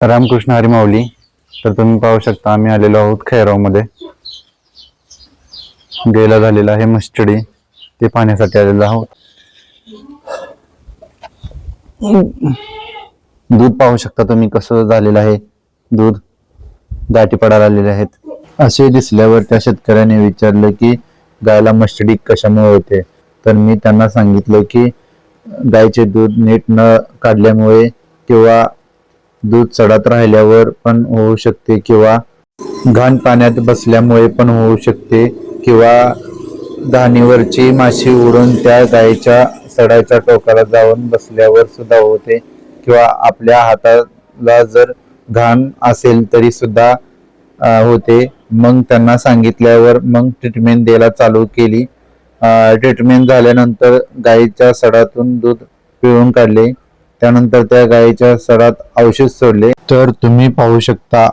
रामकृष्ण हरी माऊली तर तुम्ही पाहू शकता आम्ही आलेलो आहोत खैरावमध्ये. गेला झालेला आहे मस्टडी ते पाहण्यासाठी आलेलो आहोत. दूध पाहू शकता तुम्ही कसं झालेलं आहे. दूध दाटी पडायला आलेले आहेत. असे दिसल्यावर त्या शेतकऱ्याने विचारलं की गायला मस्टडी कशामुळे होते? तर मी त्यांना सांगितलं की गायचे दूध नीट न काढल्यामुळे किंवा दूध चढत राहिल्यावर पण होऊ शकते किंवा घाण पाण्यात बसल्यामुळे पण होऊ शकते किंवा धानीवरची माशी उडून त्या गायीच्या सडाच्या टोकाला जाऊन बसल्यावर सुद्धा होते. किंवा आपल्या हाताला जर घाण असेल तरी सुद्धा होते. मग त्यांना सांगितल्यावर मग ट्रीटमेंट द्यायला चालू केली. ट्रीटमेंट झाल्यानंतर गायीच्या सडातून दूध पिळून काढले. त्यानंतर त्या गायीच्या सडात औषध सोडले. तर तुम्ही पाहू शकता